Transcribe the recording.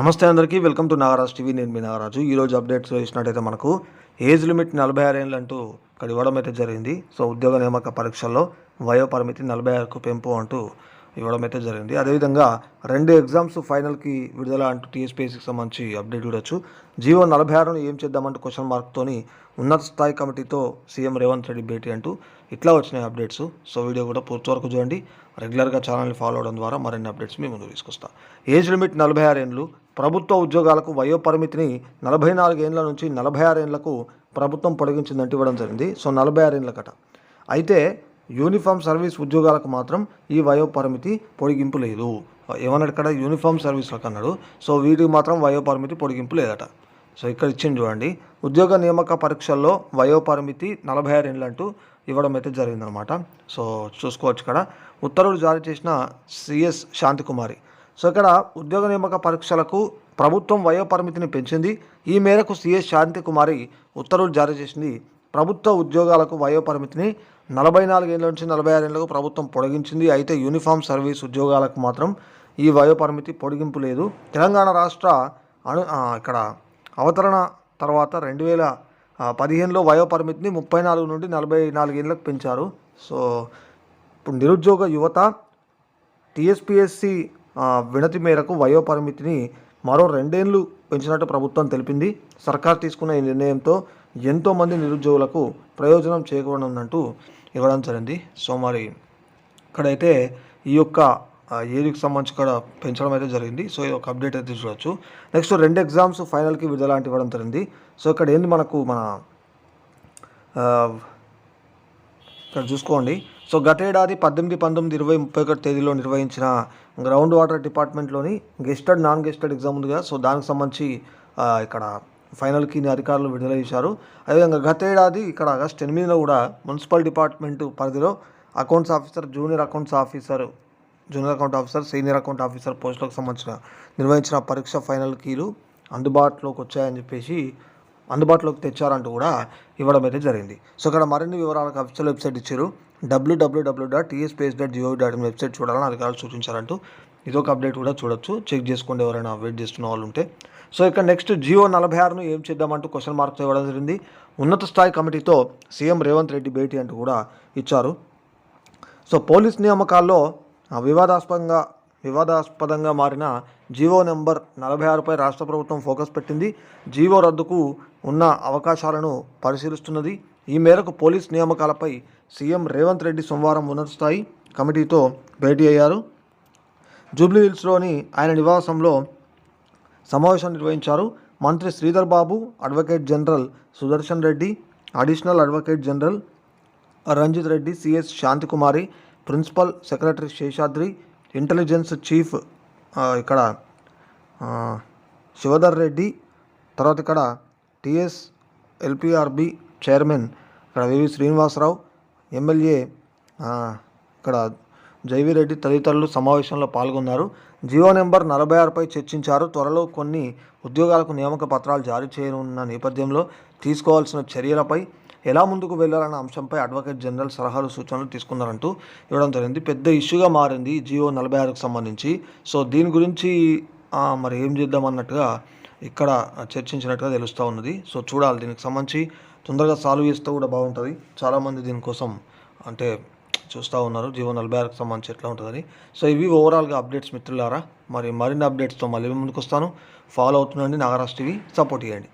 నమస్తే అందరికీ welcome to Nagaraj TV. నేను మీ నాగరాజు. ఈరోజు అప్డేట్స్ వేసినట్టయితే మనకు ఏజ్ లిమిట్ నలభై ఆరు ఏళ్ళు అంటూ ఇక్కడ ఇవ్వడం అయితే జరిగింది. సో ఉద్యోగ నియామక పరీక్షల్లో వయో పరిమితి నలభై ఆరుకు పెంపు అంటూ ఇవ్వడం అయితే జరిగింది. అదేవిధంగా రెండు ఎగ్జామ్స్ ఫైనల్కి విడుదల అంటూ టీఎస్పీఎస్సీకి సంబంధించి అప్డేట్ చూడొచ్చు. జీవో నలభై ఆరును ఏం చేద్దామంటూ క్వశ్చన్ మార్క్తోని ఉన్నత స్థాయి కమిటీతో సీఎం రేవంత్ రెడ్డి భేటీ అంటూ ఇట్లా వచ్చినాయి అప్డేట్స్. సో వీడియో కూడా పూర్తి వరకు చూడండి. రెగ్యులర్గా ఛానల్ని ఫాలో అవడం ద్వారా మరిన్ని అప్డేట్స్ మీ ముందు తీసుకొస్తా. ఏజ్ లిమిట్ నలభై ఆరు ఏళ్ళు ప్రభుత్వ ఉద్యోగాలకు వయో పరిమితిని నలభై నాలుగేండ్ల నుంచి నలభై ఆరేండ్లకు ప్రభుత్వం పొడిగించిందంటూ ఇవ్వడం జరిగింది. సో నలభై ఆరు అయితే యూనిఫామ్ సర్వీస్ ఉద్యోగాలకు మాత్రం ఈ వయోపరిమితి పొడిగింపు లేదు. ఏమన్నాడు ఇక్కడ? యూనిఫామ్ సర్వీస్లకు అన్నాడు. సో వీటికి మాత్రం వయోపరిమితి పొడిగింపు లేదట. సో ఇక్కడ ఇచ్చింది చూడండి. ఉద్యోగ నియామక పరీక్షల్లో వయోపరిమితి నలభై ఆరు ఏళ్ళు అంటూ ఇవ్వడం అయితే జరిగిందనమాట. సో చూసుకోవచ్చు ఇక్కడ. ఉత్తర్వులు జారీ చేసిన సిఎస్ శాంతికుమారి. సో ఇక్కడ ఉద్యోగ నియామక పరీక్షలకు ప్రభుత్వం వయోపరిమితిని పెంచింది. ఈ మేరకు సిఎస్ శాంతికుమారి ఉత్తర్వులు జారీ చేసింది. ప్రభుత్వ ఉద్యోగాలకు వయో పరిమితిని నలభై నాలుగేళ్ళ నుంచి నలభై ఆరేళ్ళకు ప్రభుత్వం పొడిగించింది. అయితే యూనిఫామ్ సర్వీస్ ఉద్యోగాలకు మాత్రం ఈ వయో పరిమితి పొడిగింపు లేదు. తెలంగాణ రాష్ట్ర అను ఇక్కడ అవతరణ తర్వాత రెండు వేల పదిహేనులో వయో పరిమితిని ముప్పై నాలుగు నుండి నలభై నాలుగేళ్ళకు పెంచారు. సో ఇప్పుడు నిరుద్యోగ యువత టీఎస్పిఎస్సి వినతి మేరకు వయో పరిమితిని మరో రెండేళ్ళు పెంచినట్టు ప్రభుత్వం తెలిపింది. సర్కార్ తీసుకున్న ఈ నిర్ణయంతో ఎంతోమంది నిరుద్యోగులకు ప్రయోజనం చేకూరనుందంటూ ఇవ్వడం జరిగింది. సో మరి ఇక్కడైతే ఈ యొక్క ఆ, సంబంధించి కూడా పెంచడం అయితే జరిగింది. సో ఇది ఒక అప్డేట్ అయితే చూడవచ్చు నెక్స్ట్ రెండు ఎగ్జామ్స్ ఫైనల్కి విడుదల అంటే ఇవ్వడం జరిగింది. సో ఇక్కడ ఏంది మనకు మన ఇక్కడ చూసుకోండి. సో గతేడాది పద్దెనిమిది పంతొమ్మిది ఇరవై ముప్పై ఒకటి తేదీలో నిర్వహించిన గ్రౌండ్ వాటర్ డిపార్ట్మెంట్లోని గెస్టెడ్ నాన్ గెస్టెడ్ ఎగ్జామ్ ఉంది కదా. సో దానికి సంబంధించి ఇక్కడ ఫైనల్కి ని అధికారులు విడుదల చేశారు. అదేవిధంగా గతేడాది ఇక్కడ ఆగస్ట్ ఎనిమిదిలో కూడా మున్సిపల్ డిపార్ట్మెంట్ పరిధిలో accounts officer junior accounts officer junior account officer senior account officer పోస్టులకు సంబంధించిన నిర్వహించిన పరీక్ష ఫైనల్ కీలు అందుబాటులోకి వచ్చాయని చెప్పేసి అందుబాటులోకి తెచ్చారంటూ కూడా ఇవ్వడం అయితే జరిగింది. సో ఇక్కడ మరిన్ని వివరాలకు అఫీషియల్ వెబ్సైట్ ఇచ్చారు. డబ్ల్యూడబ్ల్యూడబ్ల్యూ dot TSPS dot gov dot in website చూడాలని అధికారులు సూచించారంటూ ఇదొక అప్డేట్ కూడా చూడొచ్చు. చెక్ చేసుకోండి ఎవరైనా వెయిట్ చేస్తున్న వాళ్ళు ఉంటే. సో ఇక్కడ నెక్స్ట్ జియో నలభై ఆరును ఏం చేద్దామంటూ క్వశ్చన్ మార్క్స్ ఇవ్వడం జరిగింది. ఉన్నత స్థాయి కమిటీతో సీఎం రేవంత్ రెడ్డి భేటీ అంటూ కూడా ఇచ్చారు. సో పోలీస్ నియామకాల్లో వివాదాస్పదంగా వివాదాస్పదంగా మారిన జీవో నెంబర్ నలభై ఆరుపై రాష్ట్ర ప్రభుత్వం ఫోకస్ పెట్టింది. జీవో రద్దుకు ఉన్న అవకాశాలను పరిశీలిస్తున్నది. ఈ మేరకు పోలీస్ నియామకాలపై సీఎం రేవంత్ రెడ్డి సోమవారం ఉన్నత స్థాయి కమిటీతో భేటీ అయ్యారు. జూబ్లీ హిల్స్లోని ఆయన నివాసంలో సమావేశం నిర్వహించారు. మంత్రి Sridhar Babu advocate general Sudarshan Reddy additional advocate general Ranjith Reddy CS Shantikumari principal secretary Seshadri intelligence chief ఇక్కడ శివధర్ రెడ్డి తర్వాత ఇక్కడ టిఎస్ ఎల్పిఆర్బి చైర్మన్ ఇక్కడ వివి శ్రీనివాసరావు ఎమ్మెల్యే ఇక్కడ జైవిరెడ్డి తదితరులు సమావేశంలో పాల్గొన్నారు. జియో నెంబర్ నలభై ఆరుపై చర్చించారు. త్వరలో కొన్ని ఉద్యోగాలకు నియామక పత్రాలు జారీ చేయనున్న నేపథ్యంలో తీసుకోవాల్సిన చర్యలపై ఎలా ముందుకు వెళ్ళాలన్న అంశంపై అడ్వకేట్ జనరల్ సలహాలు సూచనలు తీసుకున్నారంటూ ఇవ్వడం జరిగింది. పెద్ద ఇష్యూగా మారింది జియో నలభై ఆరుకు సంబంధించి. సో దీని గురించి మరి ఏం చేద్దాం అన్నట్టుగా ఇక్కడ చర్చించినట్టుగా తెలుస్తూ ఉన్నది. సో చూడాలి దీనికి సంబంధించి. తొందరగా సాల్వ్ చేస్తే కూడా బాగుంటుంది. చాలామంది దీనికోసం అంటే చూస్తూ ఉన్నారు. జీవో నలభై ఆరుకు సంబంధించి ఎట్లా ఉంటుందని. సో ఇవి ఓవరాల్గా అప్డేట్స్ మిత్రులారా. మరి మరిన్ని అప్డేట్స్తో మళ్ళీ ముందుకు వస్తాను. ఫాలో అవుతుండండి. నాగరాజ్ టీవీ. సపోర్ట్ చేయండి